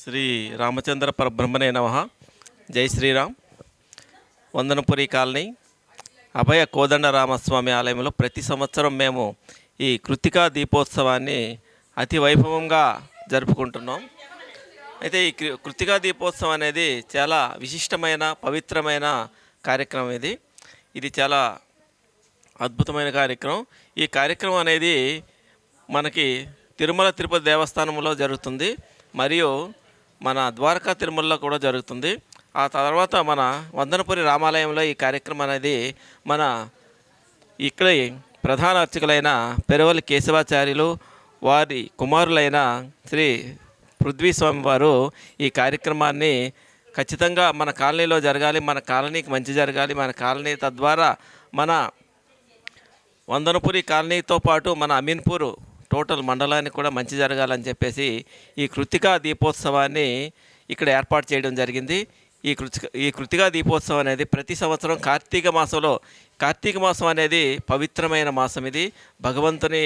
శ్రీ రామచంద్ర పరబ్రహ్మణే నమ. జై శ్రీరామ్. వందనపురి కాలనీ అభయ కోదండ రామస్వామి ఆలయంలో ప్రతి సంవత్సరం మేము ఈ కృతికా దీపోత్సవాన్ని అతి వైభవంగా జరుపుకుంటున్నాం. అయితే ఈ కృతికా దీపోత్సవం అనేది చాలా విశిష్టమైన పవిత్రమైన కార్యక్రమం ఇది. ఇది చాలా అద్భుతమైన కార్యక్రమం. ఈ కార్యక్రమం అనేది మనకి తిరుమల తిరుపతి దేవస్థానంలో జరుగుతుంది. మరియు మన ద్వారకా తిరుమలలో కూడా జరుగుతుంది. ఆ తర్వాత మన వందనపురి రామాలయంలో ఈ కార్యక్రమం అనేది మన ఇక్కడ ప్రధాన అర్చకులైన పెరవలి కేశవాచార్యులు వారి కుమారులైన శ్రీ పృథ్వీస్వామి వారు ఈ కార్యక్రమాన్ని ఖచ్చితంగా మన కాలనీలో జరగాలి మన కాలనీకి మంచి జరగాలి మన కాలనీ తద్వారా మన వందనపురి కాలనీతో పాటు మన అమీన్పూర్ టోటల్ మండలానికి కూడా మంచి జరగాలని చెప్పేసి ఈ కృతికా దీపోత్సవాన్ని ఇక్కడ ఏర్పాటు చేయడం జరిగింది. ఈ కృతిక ఈ కృతికా దీపోత్సవం అనేది ప్రతి సంవత్సరం కార్తీక మాసంలో కార్తీక మాసం అనేది పవిత్రమైన మాసం ఇది. భగవంతుని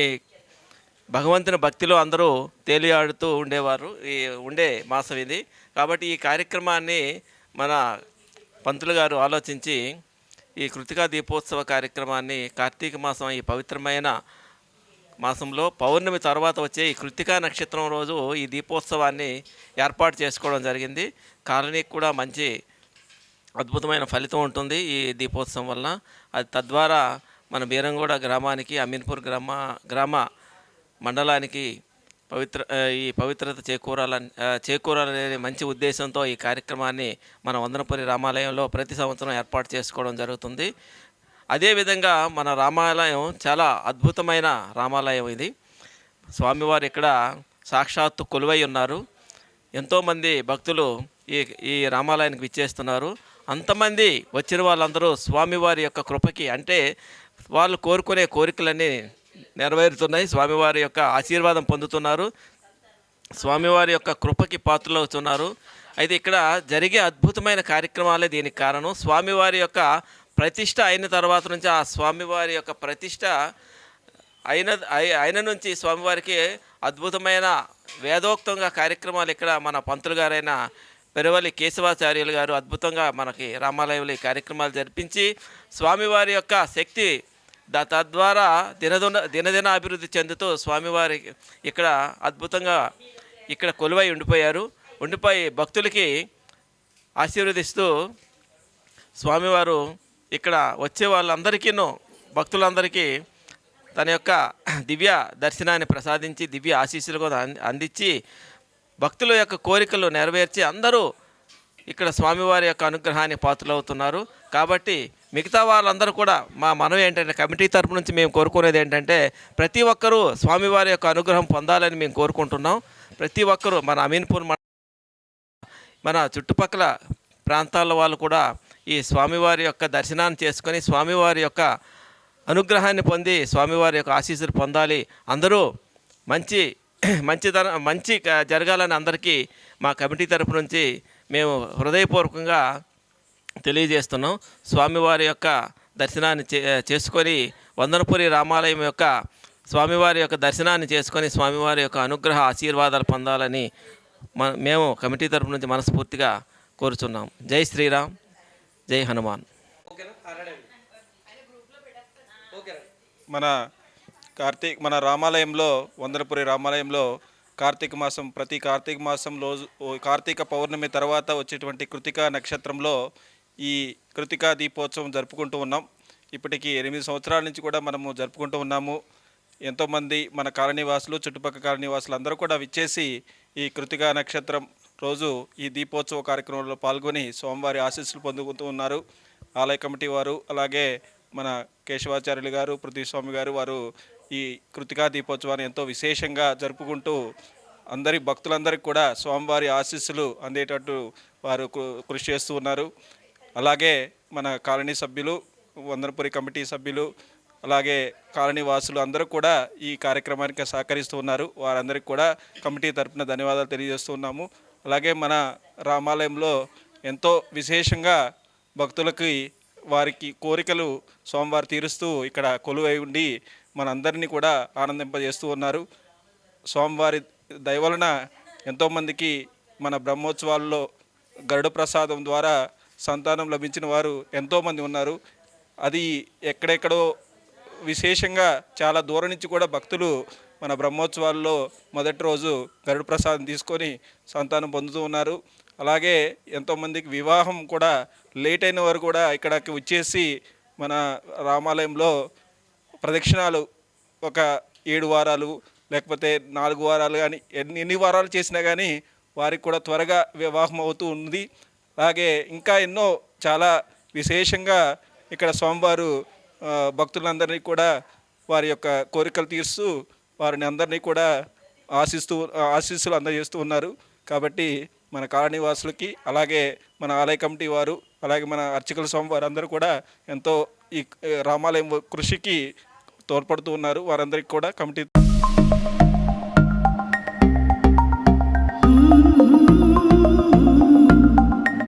భగవంతుని భక్తిలో అందరూ తేలియాడుతూ ఉండేవారు ఈ ఉండే మాసం ఇది. కాబట్టి ఈ కార్యక్రమాన్ని మన పంతులు గారు ఆలోచించి ఈ కృతికా దీపోత్సవ కార్యక్రమాన్ని కార్తీక మాసం ఈ పవిత్రమైన మాసంలో పౌర్ణమి తర్వాత వచ్చే ఈ కృతికా నక్షత్రం రోజు ఈ దీపోత్సవాన్ని ఏర్పాటు చేసుకోవడం జరిగింది. కాలనీకి కూడా మంచి అద్భుతమైన ఫలితం ఉంటుంది ఈ దీపోత్సవం వలన అది తద్వారా మన బీరంగూడ గ్రామానికి అమీన్పూర్ గ్రామ గ్రామ మండలానికి పవిత్ర ఈ పవిత్రత చేకూరాలని చేకూరాలనే మంచి ఉద్దేశంతో ఈ కార్యక్రమాన్ని మన వందనపురి రామాలయంలో ప్రతి సంవత్సరం ఏర్పాటు చేసుకోవడం జరుగుతుంది. అదేవిధంగా మన రామాలయం చాలా అద్భుతమైన రామాలయం ఇది. స్వామివారు ఇక్కడ సాక్షాత్తు కొలువై ఉన్నారు. ఎంతోమంది భక్తులు ఈ ఈ రామాలయానికి విచ్చేస్తున్నారు. అంతమంది వచ్చిన వాళ్ళందరూ స్వామివారి యొక్క కృపకి అంటే వాళ్ళు కోరుకునే కోరికలన్నీ నెరవేరుతున్నాయి. స్వామివారి యొక్క ఆశీర్వాదం పొందుతున్నారు. స్వామివారి యొక్క కృపకి పాత్రలు అవుతున్నారు అయితే ఇక్కడ జరిగే అద్భుతమైన కార్యక్రమాలే దీనికి కారణం. స్వామివారి యొక్క ప్రతిష్ట అయిన తర్వాత నుంచి ఆ స్వామివారి యొక్క ప్రతిష్ట అయిన అయిన నుంచి స్వామివారికి అద్భుతమైన వేదోక్తంగా కార్యక్రమాలు ఇక్కడ మన పంతులు గారైన పెరవలి కేశవాచార్యులు గారు అద్భుతంగా మనకి రామాలయంలో ఈ కార్యక్రమాలు జరిపించి స్వామివారి యొక్క శక్తి తద్వారా దినదిన దినదిన అభివృద్ధి చెందుతూ స్వామివారి ఇక్కడ అద్భుతంగా ఇక్కడ కొలువై ఉండిపోయారు. ఉండిపోయి భక్తులకి ఆశీర్వదిస్తూ స్వామివారు ఇక్కడ వచ్చే వాళ్ళందరికీనూ భక్తులందరికీ తన యొక్క దివ్య దర్శనాన్ని ప్రసాదించి దివ్య ఆశీస్సులు కూడా అంది- అందించి భక్తుల యొక్క కోరికలు నెరవేర్చి అందరూ ఇక్కడ స్వామివారి యొక్క అనుగ్రహానికి పాత్రలవుతున్నారు. కాబట్టి మిగతా వాళ్ళందరూ కూడా మా మనం ఏంటంటే కమిటీ తరపు నుంచి మేము కోరుకునేది ఏంటంటే ప్రతి ఒక్కరూ స్వామివారి యొక్క అనుగ్రహం పొందాలని మేము కోరుకుంటున్నాం. ప్రతి ఒక్కరూ మన అమీన్పూర్ మన చుట్టుపక్కల ప్రాంతాల వాళ్ళు కూడా ఈ స్వామివారి యొక్క దర్శనాన్ని చేసుకొని స్వామివారి యొక్క అనుగ్రహాన్ని పొంది స్వామివారి యొక్క ఆశీస్సులు పొందాలి. అందరూ మంచి మంచితన మంచి జరగాలని అందరికీ మా కమిటీ తరపు నుంచి మేము హృదయపూర్వకంగా తెలియజేస్తున్నాం. స్వామివారి యొక్క దర్శనాన్ని చే చేసుకొని వందనపురి రామాలయం యొక్క స్వామివారి యొక్క దర్శనాన్ని చేసుకొని స్వామివారి యొక్క అనుగ్రహ ఆశీర్వాదాలు పొందాలని మేము కమిటీ తరపు నుంచి మనస్ఫూర్తిగా కోరుచున్నాం. జై శ్రీరామ్. జై హనుమాన్. మన కార్తీక్ మన రామాలయంలో వందనపురి రామాలయంలో కార్తీక మాసం ప్రతి కార్తీక మాసం రోజు కార్తీక పౌర్ణమి తర్వాత వచ్చేటువంటి కృతికా నక్షత్రంలో ఈ కృతికా దీపోత్సవం జరుపుకుంటూ ఉన్నాం. ఇప్పటికి ఎనిమిది సంవత్సరాల నుంచి కూడా మనము జరుపుకుంటూ ఉన్నాము. ఎంతోమంది మన కాలనీవాసులు చుట్టుపక్కల కాలనీవాసులు అందరూ కూడా విచ్చేసి ఈ కృతికా నక్షత్రం రోజు ఈ దీపోత్సవ కార్యక్రమంలో పాల్గొని స్వామివారి ఆశీస్సులు పొందుకుంటూ ఉన్నారు. ఆలయ కమిటీ వారు అలాగే మన కేశవాచార్యులు గారు పృథ్వీస్వామి గారు వారు ఈ కృతికా దీపోత్సవాన్ని ఎంతో విశేషంగా జరుపుకుంటూ అందరి భక్తులందరికీ కూడా స్వామివారి ఆశీస్సులు అందేటట్టు వారు కృషి చేస్తూ ఉన్నారు. అలాగే మన కాలనీ సభ్యులు వందనపురి కమిటీ సభ్యులు అలాగే కాలనీ వాసులు అందరూ కూడా ఈ కార్యక్రమానికి సహకరిస్తూ ఉన్నారు. వారందరికీ కూడా కమిటీ తరపున ధన్యవాదాలు తెలియజేస్తున్నాము అలాగే మన రామాలయంలో ఎంతో విశేషంగా భక్తులకి వారికి కోరికలు స్వామివారు తీరుస్తూ ఇక్కడ కొలువై ఉండి మనందరినీ కూడా ఆనందింపజేస్తూ ఉన్నారు. స్వామివారి దయవలన ఎంతోమందికి మన బ్రహ్మోత్సవాల్లో గరుడ ప్రసాదం ద్వారా సంతానం లభించిన వారు ఎంతోమంది ఉన్నారు. అది ఎక్కడెక్కడో విశేషంగా చాలా దూరం నుంచి కూడా భక్తులు మన బ్రహ్మోత్సవాల్లో మొదటి రోజు గరుడ ప్రసాదం తీసుకొని సంతానం పొందుతూ ఉన్నారు. అలాగే ఎంతోమందికి వివాహం కూడా లేట్ అయిన వారు కూడా ఇక్కడికి వచ్చేసి మన రామాలయంలో ప్రదక్షిణాలు ఒక ఏడు వారాలు లేకపోతే నాలుగు వారాలు కానీ ఎన్ని ఎన్ని వారాలు చేసినా కానీ వారికి కూడా త్వరగా వివాహం అవుతూ ఉంది. అలాగే ఇంకా ఎన్నో చాలా విశేషంగా ఇక్కడ స్వామివారు భక్తులందరినీ కూడా వారి యొక్క కోరికలు తీరుస్తూ వారిని అందరినీ కూడా ఆశిస్తూ ఆశీస్సులు అందజేస్తూ ఉన్నారు. కాబట్టి మన కాలనీవాసులకి అలాగే మన ఆలయ కమిటీ వారు అలాగే మన అర్చకుల స్వామి వారు అందరూ కూడా ఎంతో ఈ రామాలయం కృషికి తోడ్పడుతూ ఉన్నారు. వారందరికీ కూడా కమిటీ